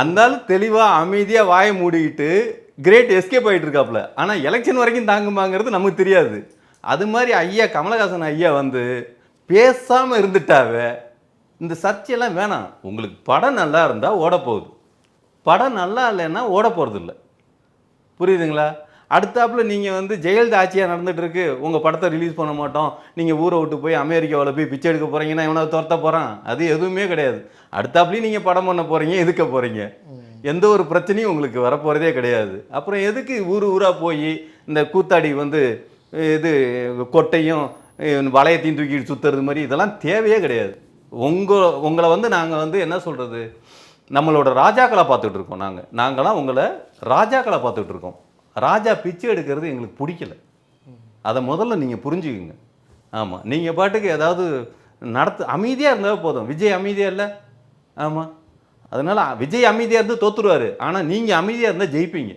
அந்தாலும் தெளிவாக அமைதியாக வாயை மூடிக்கிட்டு கிரேட் எஸ்கேப் ஆகிட்டு இருக்காப்புல ஆனால் எலெக்ஷன் வரைக்கும் தாங்குமாங்கிறது நமக்கு தெரியாது. அது மாதிரி ஐயா கமலஹாசன் ஐயா வந்து பேசாமல் இருந்துட்டாவே இந்த சர்ச்சையெல்லாம் வேணாம். உங்களுக்கு படம் நல்லா இருந்தால் ஓட போகுது. படம் நல்லா இல்லைன்னா ஓட போகிறது இல்லை புரியுதுங்களா? அடுத்தாப்புல நீங்கள் வந்து ஜெயலலிதா ஆட்சியாக நடந்துட்டு இருக்கு உங்கள் படத்தை ரிலீஸ் பண்ண மாட்டோம். நீங்கள் ஊரை விட்டு போய் அமெரிக்காவில் போய் பிச்சை எடுக்க போகிறீங்கன்னா இவனை துரத்த போகிறான் அது எதுவுமே கிடையாது. அடுத்தாப்புலையும் நீங்கள் படம் பண்ண போகிறீங்க எதுக்க போகிறீங்க எந்த ஒரு பிரச்சனையும் உங்களுக்கு வரப்போகிறதே கிடையாது. அப்புறம் எதுக்கு ஊர் ஊராக போய் இந்த கூத்தாடி வந்து இது கொட்டையும் வளையத்தையும் தூக்கிட்டு சுற்றுறது மாதிரி இதெல்லாம் தேவையே கிடையாது. உங்கள் உங்களை வந்து நாங்கள் வந்து என்ன சொல்கிறது நம்மளோட ராஜாக்களை பார்த்துட்டு இருக்கோம் நாங்கள் நாங்களாம் உங்களை ராஜாக்களை பார்த்துட்டு இருக்கோம். ராஜா பிச்சை எடுக்கிறது எங்களுக்கு பிடிக்கல. அதை முதல்ல நீங்கள் புரிஞ்சுக்குங்க. ஆமாம் நீங்கள் பாட்டுக்கு ஏதாவது நடத்து அமைதியாக இருந்தால் போதும். விஜய் அமைதியாக இல்லை? ஆமாம் அதனால் விஜய் அமைதியாக இருந்து தோற்றுருவார் ஆனால் நீங்கள் அமைதியாக இருந்தால் ஜெயிப்பீங்க.